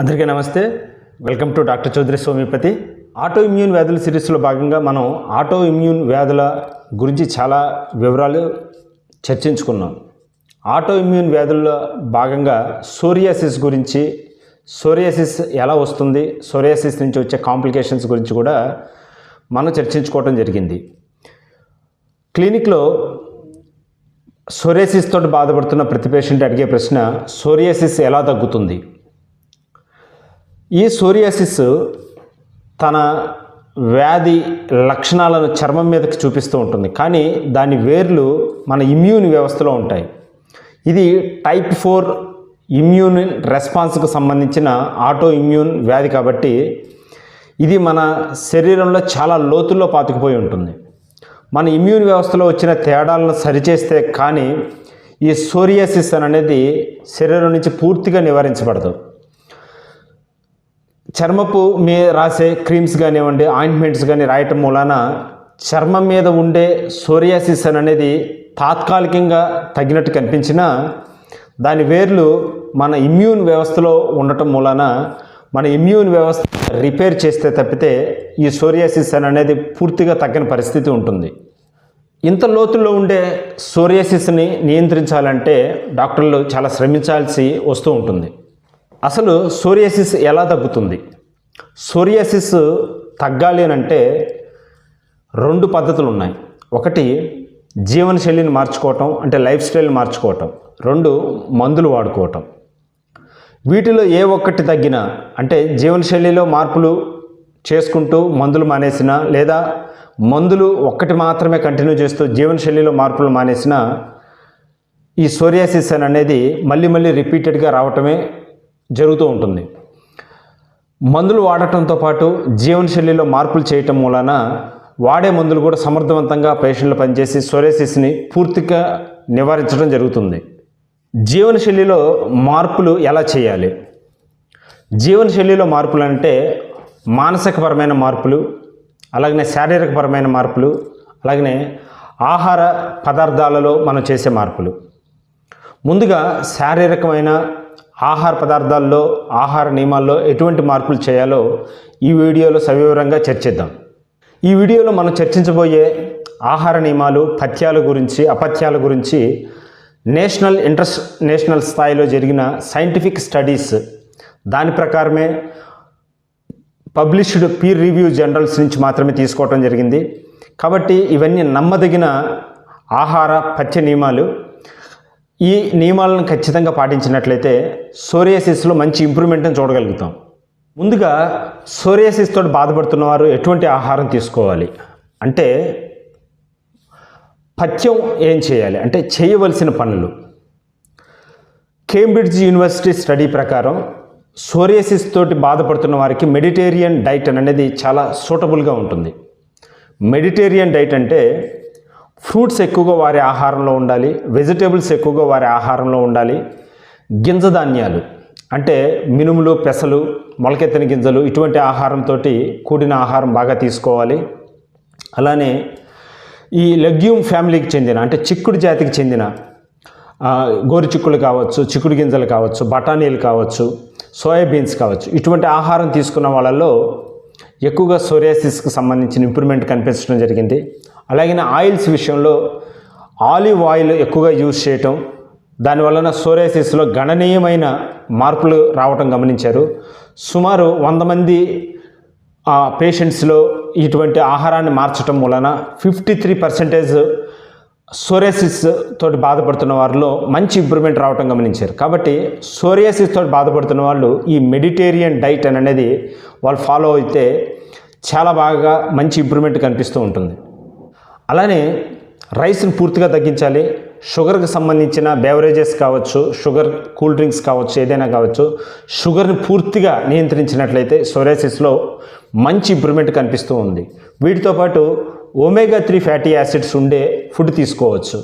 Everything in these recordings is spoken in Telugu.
అందరికీ నమస్తే. Welcome to doctor Chowdary Somipathi autoimmune వ్యాధుల సిరీస్లో భాగంగా మనం ఆటో ఇమ్యూన్ వ్యాధుల గురించి చాలా వివరాలు చర్చించుకున్నాం. ఆటో ఇమ్యూన్ వ్యాధుల్లో భాగంగా సోరియాసిస్ గురించి సోరియాసిస్ ఎలా వస్తుంది సోరియాసిస్ నుంచి వచ్చే కాంప్లికేషన్స్ గురించి కూడా మనం చర్చించుకోవడం జరిగింది. క్లినిక్లో సోరియాసిస్ తోటి బాధపడుతున్న ప్రతి పేషెంట్ అడిగే ప్రశ్న సోరియాసిస్ ఎలా తగ్గుతుంది? ఈ సోరియాసిస్ తన వ్యాధి లక్షణాలను చర్మం మీదకి చూపిస్తూ ఉంటుంది. కానీ దాని వేర్లు మన ఇమ్యూన్ వ్యవస్థలో ఉంటాయి. ఇది టైప్ ఫోర్ ఇమ్యూన్ రెస్పాన్స్కు సంబంధించిన ఆటో ఇమ్యూన్ వ్యాధి కాబట్టి ఇది మన శరీరంలో చాలా లోతుల్లో పాతుకుపోయి ఉంటుంది. మన ఇమ్యూన్ వ్యవస్థలో వచ్చిన తేడాలను సరిచేస్తే కానీ ఈ సోరియాసిస్ అనేది శరీరం నుంచి పూర్తిగా నివారించబడదు. చర్మపు మీద రాసే క్రీమ్స్ కానివ్వండి ఆయింట్మెంట్స్ కానీ రాయటం మూలాన చర్మం మీద ఉండే సోరియాసిస్ అనేది తాత్కాలికంగా తగ్గినట్టు కనిపించినా దాని వేర్లు మన ఇమ్యూన్ వ్యవస్థలో ఉండటం మూలాన మన ఇమ్యూన్ వ్యవస్థ రిపేర్ చేస్తే తప్పితే ఈ సోరియాసిస్ అనేది పూర్తిగా తగ్గని పరిస్థితి ఉంటుంది. ఇంత లోతుల్లో ఉండే సోరియాసిస్ని నియంత్రించాలంటే డాక్టర్లు చాలా శ్రమించాల్సి వస్తూ ఉంటుంది. అసలు సోరియాసిస్ ఎలా తగ్గుతుంది? సోరియాసిస్ తగ్గాలి అని అంటే రెండు పద్ధతులు ఉన్నాయి. ఒకటి జీవనశైలిని మార్చుకోవటం అంటే లైఫ్ స్టైల్ మార్చుకోవటం. రెండు మందులు వాడుకోవటం. వీటిలో ఏ ఒక్కటి తగ్గినా అంటే జీవనశైలిలో మార్పులు చేసుకుంటూ మందులు మానేసినా లేదా మందులు ఒక్కటి మాత్రమే కంటిన్యూ చేస్తూ జీవనశైలిలో మార్పులు మానేసినా ఈ సోరియాసిస్ అని అనేది మళ్ళీ మళ్ళీ రిపీటెడ్గా రావటమే జరుగుతూ ఉంటుంది. మందులు వాడటంతో పాటు జీవనశైలిలో మార్పులు చేయటం మూలాన వాడే మందులు కూడా సమర్థవంతంగా పేషెంట్లు పనిచేసి సోరియాసిస్ని పూర్తిగా నివారించడం జరుగుతుంది. జీవనశైలిలో మార్పులు ఎలా చేయాలి? జీవనశైలిలో మార్పులు అంటే మానసికపరమైన మార్పులు అలాగనే శారీరకపరమైన మార్పులు అలాగనే ఆహార పదార్థాలలో మనం చేసే మార్పులు. ముందుగా శారీరకమైన ఆహార పదార్థాల్లో ఆహార నియమాల్లో ఎటువంటి మార్పులు చేయాలో ఈ వీడియోలో సవివరంగా చర్చిద్దాం. ఈ వీడియోలో మనం చర్చించబోయే ఆహార నియమాలు పథ్యాల గురించి అపథ్యాల గురించి నేషనల్ ఇంటర్స్ నేషనల్ స్థాయిలో జరిగిన సైంటిఫిక్ స్టడీస్ దాని ప్రకారమే పబ్లిష్డ్ పీర్ రివ్యూ జర్నల్స్ నుంచి మాత్రమే తీసుకోవటం జరిగింది. కాబట్టి ఇవన్నీ నమ్మదగిన ఆహార పథ్య నియమాలు. ఈ నియమాలను ఖచ్చితంగా పాటించినట్లయితే సోరియాసిస్లో మంచి ఇంప్రూవ్మెంట్ని చూడగలుగుతాం. ముందుగా సోరియాసిస్తో బాధపడుతున్న వారు ఎటువంటి ఆహారం తీసుకోవాలి? అంటే పథ్యం ఏం చేయాలి? అంటే చేయవలసిన పనులు. కేంబ్రిడ్జ్ యూనివర్సిటీ స్టడీ ప్రకారం సోరియాసిస్ తోటి బాధపడుతున్న వారికి మెడిటేరియన్ డైట్ అనేది చాలా సూటబుల్గా ఉంటుంది. మెడిటేరియన్ డైట్ అంటే ఫ్రూట్స్ ఎక్కువగా వారి ఆహారంలో ఉండాలి వెజిటేబుల్స్ ఎక్కువగా వారి ఆహారంలో ఉండాలి. గింజ ధాన్యాలు అంటే మినుములు పెసలు మొలకెత్తిన గింజలు ఇటువంటి ఆహారంతో కూడిన ఆహారం బాగా తీసుకోవాలి. అలానే ఈ లెగ్యూమ్ ఫ్యామిలీకి చెందిన అంటే చిక్కుడు జాతికి చెందిన గోరు చిక్కులు కావచ్చు చిక్కుడు గింజలు కావచ్చు బఠానీలు కావచ్చు సోయాబీన్స్ కావచ్చు. ఇటువంటి ఆహారం తీసుకున్న వాళ్ళలో ఎక్కువగా సోరియాసిస్కి సంబంధించిన ఇంప్రూవ్మెంట్ కనిపించడం జరిగింది. అలాగే ఆయిల్స్ విషయంలో ఆలివ్ ఆయిల్ ఎక్కువగా యూజ్ చేయటం దానివలన సోరియాసిస్లో గణనీయమైన మార్పులు రావటం గమనించారు. సుమారు వంద మంది పేషెంట్స్లో ఇటువంటి ఆహారాన్ని మార్చటం వలన ఫిఫ్టీ త్రీ పర్సెంటేజ్ సోరియాసిస్ తోటి బాధపడుతున్న వారిలో మంచి ఇంప్రూవ్మెంట్ రావటం గమనించారు. కాబట్టి సోరియాసిస్ తోటి బాధపడుతున్న వాళ్ళు ఈ మెడిటేరియన్ డైట్ అని అనేది వాళ్ళు ఫాలో అయితే చాలా బాగా మంచి ఇంప్రూవ్మెంట్ కనిపిస్తూ ఉంటుంది. అలానే రైస్ని పూర్తిగా తగ్గించాలి. షుగర్కి సంబంధించిన బెవరేజెస్ కావచ్చు షుగర్ కూల్ డ్రింక్స్ కావచ్చు ఏదైనా కావచ్చు షుగర్ని పూర్తిగా నియంత్రించినట్లయితే సోరాసిస్లో మంచి ఇంప్రూవ్మెంట్ కనిపిస్తూ ఉంది. వీటితో పాటు ఒమేగా త్రీ ఫ్యాటీ యాసిడ్స్ ఉండే ఫుడ్ తీసుకోవచ్చు.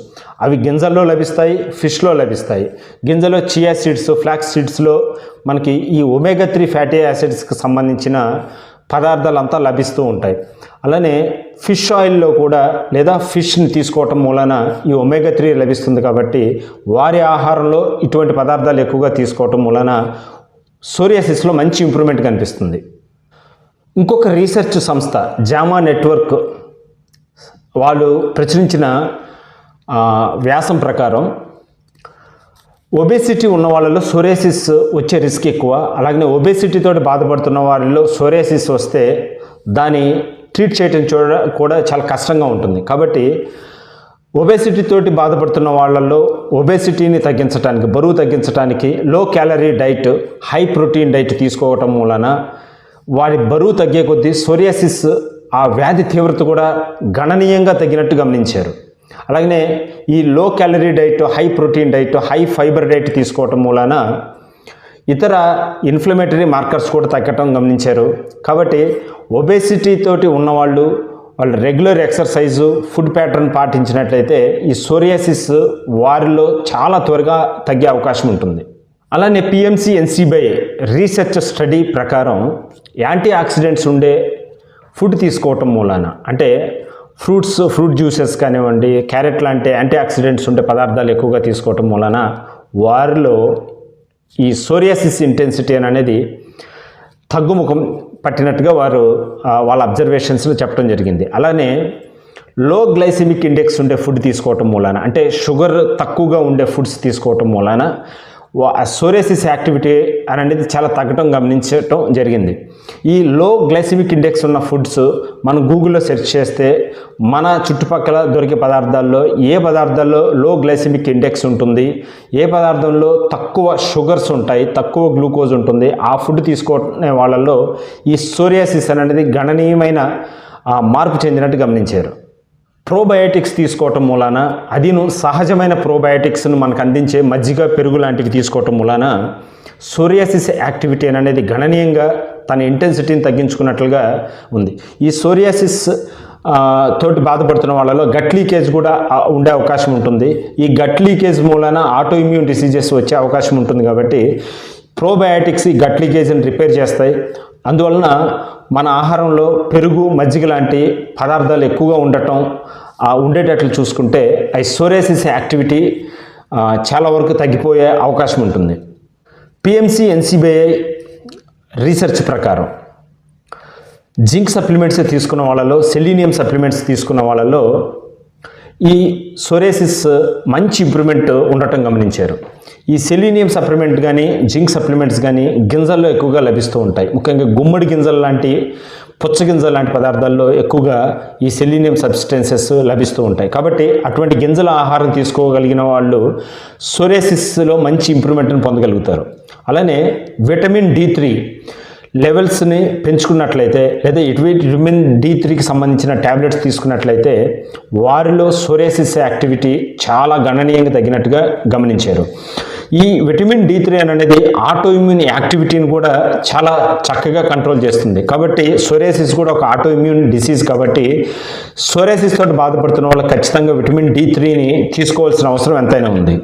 అవి గింజల్లో లభిస్తాయి ఫిష్లో లభిస్తాయి. గింజలో చియా సీడ్స్ ఫ్లాక్స్ సీడ్స్లో మనకి ఈ ఒమేగా త్రీ ఫ్యాటీ యాసిడ్స్కి సంబంధించిన పదార్థాలు అంతా లభిస్తూ ఉంటాయి. అలానే ఫిష్ ఆయిల్లో కూడా లేదా ఫిష్ని తీసుకోవటం మూలన ఈ ఒమేగా త్రీ లభిస్తుంది కాబట్టి వారి ఆహారంలో ఇటువంటి పదార్థాలు ఎక్కువగా తీసుకోవటం మూలన సోరియాసిస్లో మంచి ఇంప్రూవ్మెంట్ కనిపిస్తుంది. ఇంకొక రీసెర్చ్ సంస్థ జామా నెట్వర్క్ వాళ్ళు ప్రచురించిన వ్యాసం ప్రకారం ఒబేసిటీ ఉన్న వాళ్ళలో సోరియాసిస్ వచ్చే రిస్క్ ఎక్కువ అలాగనే ఒబేసిటీతో బాధపడుతున్న వారిలో సోరియాసిస్ వస్తే దాని ట్రీట్ చేయటం చూడ కూడా చాలా కష్టంగా ఉంటుంది. కాబట్టి ఒబేసిటీ తోటి బాధపడుతున్న వాళ్ళల్లో ఒబేసిటీని తగ్గించడానికి బరువు తగ్గించడానికి low calorie diet high protein diet తీసుకోవటం వలన వారి బరువు తగ్గే కొద్దీ సోరియాసిస్ ఆ వ్యాధి తీవ్రత కూడా గణనీయంగా తగ్గినట్టు గమనించారు. అలాగనే ఈ low calorie diet high protein diet high fibre diet తీసుకోవటం మూలాన ఇతర ఇన్ఫ్లమేటరీ మార్కర్స్ కూడా తగ్గటం గమనించారు. కాబట్టి ఒబేసిటీ తోటి ఉన్నవాళ్ళు వాళ్ళు రెగ్యులర్ ఎక్సర్సైజు ఫుడ్ ప్యాటర్న్ పాటించినట్లయితే ఈ సోరియాసిస్ వారిలో చాలా త్వరగా తగ్గే అవకాశం ఉంటుంది. అలానే పిఎంసి ఎన్సిబై రీసెర్చ్ స్టడీ ప్రకారం యాంటీ ఆక్సిడెంట్స్ ఉండే ఫుడ్ తీసుకోవటం మూలాన అంటే ఫ్రూట్స్ ఫ్రూట్ జ్యూసెస్ కానివ్వండి క్యారెట్ లాంటి యాంటీ ఆక్సిడెంట్స్ ఉండే పదార్థాలు ఎక్కువగా తీసుకోవటం మూలాన వారిలో ఈ సోరియాసిస్ ఇంటెన్సిటీ అనేది తగ్గుముఖం పట్టినట్టుగా వారు వాళ్ళ అబ్జర్వేషన్స్లో చెప్పడం జరిగింది. అలానే లో గ్లైసిమిక్ ఇండెక్స్ ఉండే ఫుడ్ తీసుకోవటం మూలాన అంటే షుగర్ తక్కువగా ఉండే ఫుడ్స్ తీసుకోవటం మూలాన సోరియాసిస్ యాక్టివిటీ అనేది చాలా తగ్గటం గమనించటం జరిగింది. ఈ లో గ్లైసిమిక్ ఇండెక్స్ ఉన్న ఫుడ్స్ మనం గూగుల్లో సెర్చ్ చేస్తే మన చుట్టుపక్కల దొరికే పదార్థాల్లో ఏ పదార్థాల్లో లో గ్లైసిమిక్ ఇండెక్స్ ఉంటుంది ఏ పదార్థంలో తక్కువ షుగర్స్ ఉంటాయి తక్కువ గ్లూకోజ్ ఉంటుంది ఆ ఫుడ్ తీసుకునే వాళ్ళల్లో ఈ సోరియాసిస్ అనేది గణనీయమైన మార్పు చెందినట్టు గమనించారు. ప్రోబయాటిక్స్ తీసుకోవటం మూలాన అదిను సహజమైన ప్రోబయాటిక్స్ను మనకు అందించే మజ్జిగ పెరుగు లాంటివి తీసుకోవటం మూలాన సోరియాసిస్ యాక్టివిటీ అనేది గణనీయంగా తన ఇంటెన్సిటీని తగ్గించుకున్నట్లుగా ఉంది. ఈ సోరియాసిస్ తోటి బాధపడుతున్న వాళ్ళలో గట్ లీకేజ్ కూడా ఉండే అవకాశం ఉంటుంది. ఈ గట్ లీకేజ్ మూలాన ఆటో ఇమ్యూన్ డిసీజెస్ వచ్చే అవకాశం ఉంటుంది కాబట్టి ప్రోబయాటిక్స్ ఈ గట్ లీకేజ్ని రిపేర్ చేస్తాయి. అందువలన మన ఆహారంలో పెరుగు మజ్జిగ లాంటి పదార్థాలు ఎక్కువగా ఉండటం ఆ ఉండేటట్లు చూసుకుంటే ఈ సోరేసిస్ యాక్టివిటీ చాలా వరకు తగ్గిపోయే అవకాశం ఉంటుంది. పిఎంసి ఎన్సిబిఐ రీసెర్చ్ ప్రకారం జింక్ సప్లిమెంట్స్ తీసుకున్న వాళ్ళలో సెలీనియం సప్లిమెంట్స్ తీసుకున్న వాళ్ళలో ఈ సోరేసిస్ మంచి ఇంప్రూవ్మెంట్ ఉండటం గమనించారు. ఈ సెలీనియం సప్లిమెంట్ కానీ జింక్ సప్లిమెంట్స్ కానీ గింజల్లో ఎక్కువగా లభిస్తూ ఉంటాయి. ముఖ్యంగా గుమ్మడి గింజలు లాంటి పుచ్చ గింజలు లాంటి పదార్థాల్లో ఎక్కువగా ఈ సెలీనియం సబ్స్టెన్సెస్ లభిస్తూ ఉంటాయి. కాబట్టి అటువంటి గింజల ఆహారం తీసుకోగలిగిన వాళ్ళు సోరేసిస్లో మంచి ఇంప్రూవ్మెంట్ని పొందగలుగుతారు. అలానే విటమిన్ డి త్రీ లెవెల్స్ని పెంచుకున్నట్లయితే లేదా ఇటువంటి విటమిన్ డి త్రీకి సంబంధించిన ట్యాబ్లెట్స్ తీసుకున్నట్లయితే వారిలో సోరేసిస్ యాక్టివిటీ చాలా గణనీయంగా తగ్గినట్టుగా గమనించారు. ఈ విటమిన్ డి త్రీ అనేది ఆటోఇమ్యూన్ యాక్టివిటీని కూడా చాలా చక్కగా కంట్రోల్ చేస్తుంది. కాబట్టి సోరేసిస్ కూడా ఒక ఆటోఇమ్యూన్ డిసీజ్ కాబట్టి సోరేసిస్ తోటి బాధపడుతున్న వాళ్ళు ఖచ్చితంగా విటమిన్ డి త్రీని తీసుకోవాల్సిన అవసరం ఎంతైనా ఉంది.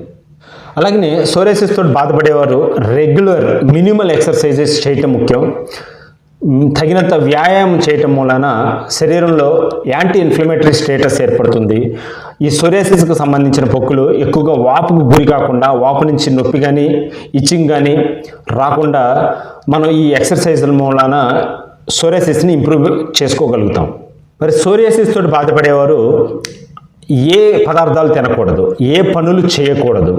అలాగనే సోరేసిస్ తోటి బాధపడేవారు రెగ్యులర్ మినిమల్ ఎక్సర్సైజెస్ చేయటం ముఖ్యం. తగినంత వ్యాయామం చేయటం మూలన శరీరంలో యాంటీ ఇన్ఫ్లమేటరీ స్టేటస్ ఏర్పడుతుంది. ఈ సోరేసిస్కి సంబంధించిన పొక్కులు ఎక్కువగా వాపుకు గురి కాకుండా వాపు నుంచి నొప్పి కానీ ఇచ్చింగ్ కానీ రాకుండా మనం ఈ ఎక్సర్సైజుల మూలన సోరేసిస్ని ఇంప్రూవ్ చేసుకోగలుగుతాం. మరి సోరియాసిస్ తోటి బాధపడేవారు ఏ పదార్థాలు తినకూడదు ఏ పనులు చేయకూడదు.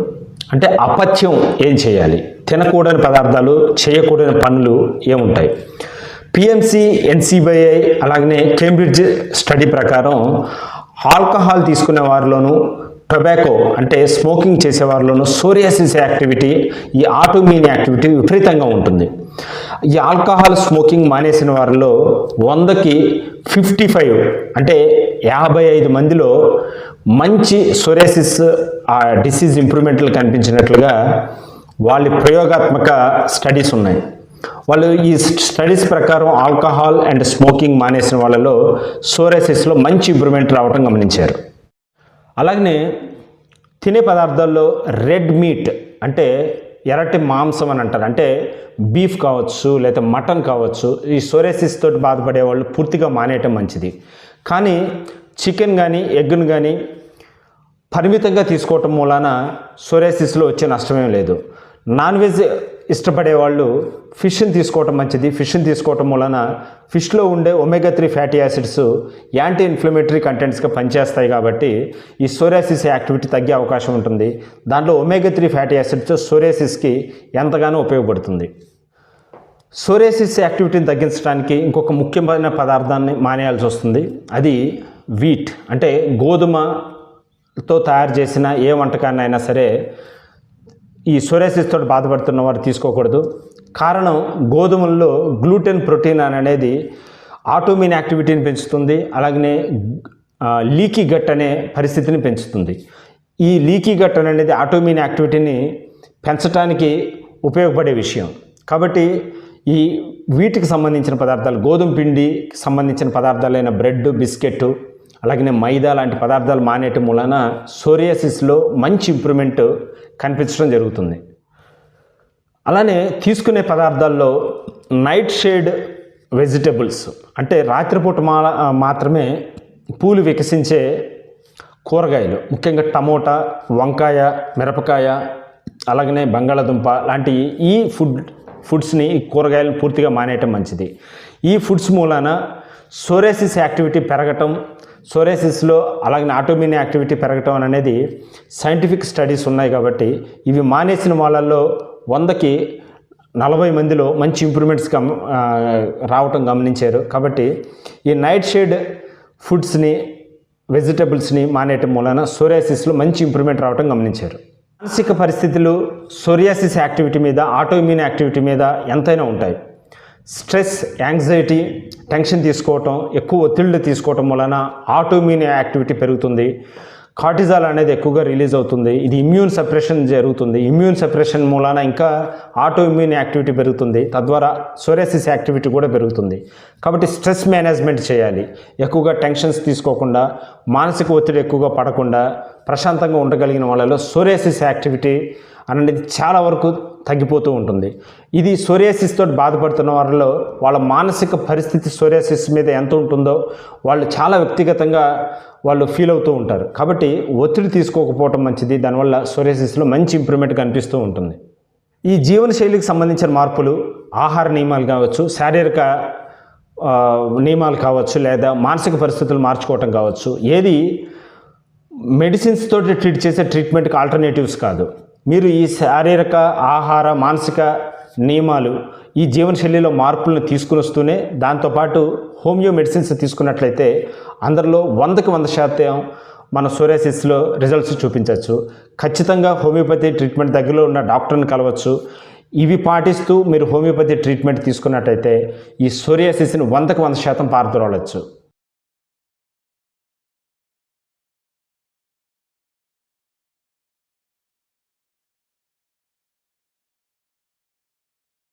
అంటే అపత్యం ఏం చేయాలి? తినకూడని పదార్థాలు చేయకూడని పనులు ఏముంటాయి? పిఎంసి ఎన్సిబిఐ అలాగనే కేంబ్రిడ్జ్ స్టడీ ప్రకారం ఆల్కహాల్ తీసుకునే వారిలోనూ టొబాకో అంటే స్మోకింగ్ చేసేవారిలోనూ సోరియాసిస్ యాక్టివిటీ ఈ ఆటోమీన్ యాక్టివిటీ విపరీతంగా ఉంటుంది. ఈ ఆల్కహాల్ స్మోకింగ్ మానేసిన వారిలో వందకి ఫిఫ్టీ ఫైవ్ అంటే యాభై ఐదు మందిలో మంచి సొరేసిస్ ఆ డిసీజ్ ఇంప్రూవ్మెంట్లు కనిపించినట్లుగా వాళ్ళ ప్రయోగాత్మక స్టడీస్ ఉన్నాయి. వాళ్ళు ఈ స్టడీస్ ప్రకారం ఆల్కహాల్ అండ్ స్మోకింగ్ మానేసిన వాళ్ళలో సోరేసిస్లో మంచి ఇంప్రూవ్మెంట్ రావటం గమనించారు. అలాగనే తినే పదార్థాల్లో రెడ్ మీట్ అంటే ఎర్రటి మాంసం అని అంటారు. అంటే బీఫ్ కావచ్చు లేదా మటన్ కావచ్చు ఈ సోరేసిస్ తోటి బాధపడే వాళ్ళు పూర్తిగా మానేయటం మంచిది. కానీ చికెన్ కానీ ఎగ్ను కానీ పరిమితంగా తీసుకోవటం మూలాన సోరేసిస్లో వచ్చే నష్టమేం లేదు. నాన్ వెజ్ ఇష్టపడే వాళ్ళు ఫిష్ని తీసుకోవటం మంచిది. ఫిష్ని తీసుకోవటం వలన ఫిష్లో ఉండే omega three fatty acids anti inflammatory కంటెంట్స్గా పనిచేస్తాయి కాబట్టి ఈ సోరియాసిస్ యాక్టివిటీ తగ్గే అవకాశం ఉంటుంది. దాంట్లో ఒమేగా త్రీ ఫ్యాటీ యాసిడ్స్ సోరియాసిస్కి ఎంతగానో ఉపయోగపడుతుంది. సోరియాసిస్ యాక్టివిటీని తగ్గించడానికి ఇంకొక ముఖ్యమైన పదార్థాన్ని మానేయాల్సి వస్తుంది. అది వీట్ అంటే గోధుమతో తయారు చేసిన ఏ వంటకాన్ని అయినా సరే ఈ సోరేసిస్తో బాధపడుతున్న వారు తీసుకోకూడదు. కారణం గోధుమల్లో గ్లూటెన్ ప్రోటీన్ అని అనేది ఆటోమిన్ యాక్టివిటీని పెంచుతుంది అలాగనే లీకీ గట్ అనే పరిస్థితిని పెంచుతుంది. ఈ లీకీ గట్ అనేది ఆటోమిన్ యాక్టివిటీని పెంచడానికి ఉపయోగపడే విషయం. కాబట్టి ఈ వీటికి సంబంధించిన పదార్థాలు గోధుమ పిండికి సంబంధించిన పదార్థాలైన బ్రెడ్ బిస్కెట్ అలాగనే మైదా లాంటి పదార్థాలు మానేయటం మూలన సోరియాసిస్లో మంచి ఇంప్రూవ్మెంట్ కనిపించడం జరుగుతుంది. అలానే తీసుకునే పదార్థాల్లో నైట్ షేడ్ వెజిటబుల్స్ అంటే రాత్రిపూట మా మాత్రమే పూలు వికసించే కూరగాయలు ముఖ్యంగా టమోటా వంకాయ మిరపకాయ అలాగనే బంగాళాదుంప లాంటి ఈ ఫుడ్ ఫుడ్స్ని ఈ కూరగాయలను పూర్తిగా మానేయటం మంచిది. ఈ ఫుడ్స్ మూలాన సోరేసిస్ యాక్టివిటీ పెరగటం సోరేసిస్లో అలాగే ఆటోమిన్ యాక్టివిటీ పెరగటం అనేది సైంటిఫిక్ స్టడీస్ ఉన్నాయి కాబట్టి ఇవి మానేసిన వాళ్ళల్లో వందకి నలభై మందిలో మంచి ఇంప్రూవ్మెంట్స్ గమ రావటం గమనించారు. కాబట్టి ఈ నైట్ షేడ్ ఫుడ్స్ని వెజిటబుల్స్ని మానేయటం మూలన సోరియాసిస్లో మంచి ఇంప్రూవ్మెంట్ రావటం గమనించారు. మానసిక పరిస్థితులు సోరియాసిస్ యాక్టివిటీ మీద ఆటోఇమ్యూన్ యాక్టివిటీ మీద ఎంతైనా ఉంటాయి. స్ట్రెస్ యాంగ్జైటీ టెన్షన్ తీసుకోవటం ఎక్కువ ఒత్తిళ్ళు తీసుకోవటం వలన ఆటోమ్యూన్ యాక్టివిటీ పెరుగుతుంది. కార్టిజాల్ అనేది ఎక్కువగా రిలీజ్ అవుతుంది. ఇది ఇమ్యూన్ సప్రెషన్ జరుగుతుంది. ఇమ్యూన్ సప్రెషన్ మూలాన ఇంకా ఆటో ఇమ్యూన్ యాక్టివిటీ పెరుగుతుంది. తద్వారా సోరియాసిస్ యాక్టివిటీ కూడా పెరుగుతుంది. కాబట్టి స్ట్రెస్ మేనేజ్మెంట్ చేయాలి. ఎక్కువగా టెన్షన్స్ తీసుకోకుండా మానసిక ఒత్తిడి ఎక్కువగా పడకుండా ప్రశాంతంగా ఉండగలిగిన వాళ్ళలో సోరియాసిస్ యాక్టివిటీ అనేది చాలా వరకు తగ్గిపోతూ ఉంటుంది. ఇది సోరియాసిస్తో బాధపడుతున్న వారిలో వాళ్ళ మానసిక పరిస్థితి సోరియాసిస్ మీద ఎంత ఉంటుందో వాళ్ళు చాలా వ్యక్తిగతంగా వాళ్ళు ఫీల్ అవుతూ ఉంటారు. కాబట్టి ఒత్తిడి తీసుకోకపోవటం మంచిది. దానివల్ల సోరియాసిస్లో మంచి ఇంప్రూవ్మెంట్ కనిపిస్తూ ఉంటుంది. ఈ జీవనశైలికి సంబంధించిన మార్పులు ఆహార నియమాలు కావచ్చు శారీరక నియమాలు కావచ్చు లేదా మానసిక పరిస్థితులు మార్చుకోవటం కావచ్చు. ఏది మెడిసిన్స్ తోటి ట్రీట్ చేసే ట్రీట్మెంట్కి ఆల్టర్నేటివ్స్ కాదు. మీరు ఈ శారీరక ఆహార మానసిక నియమాలు ఈ జీవనశైలిలో మార్పులను తీసుకుని వస్తూనే దాంతోపాటు హోమియో మెడిసిన్స్ తీసుకున్నట్లయితే అందరిలో వందకి వంద శాతం మన సోరియాసిస్లో రిజల్ట్స్ చూపించవచ్చు. ఖచ్చితంగా హోమియోపతి ట్రీట్మెంట్ దగ్గరలో ఉన్న డాక్టర్ని కలవచ్చు. ఇవి పాటిస్తూ మీరు హోమియోపతి ట్రీట్మెంట్ తీసుకున్నట్టయితే ఈ సోరియాసిస్ని వందకు వంద శాతం పారదొరవచ్చు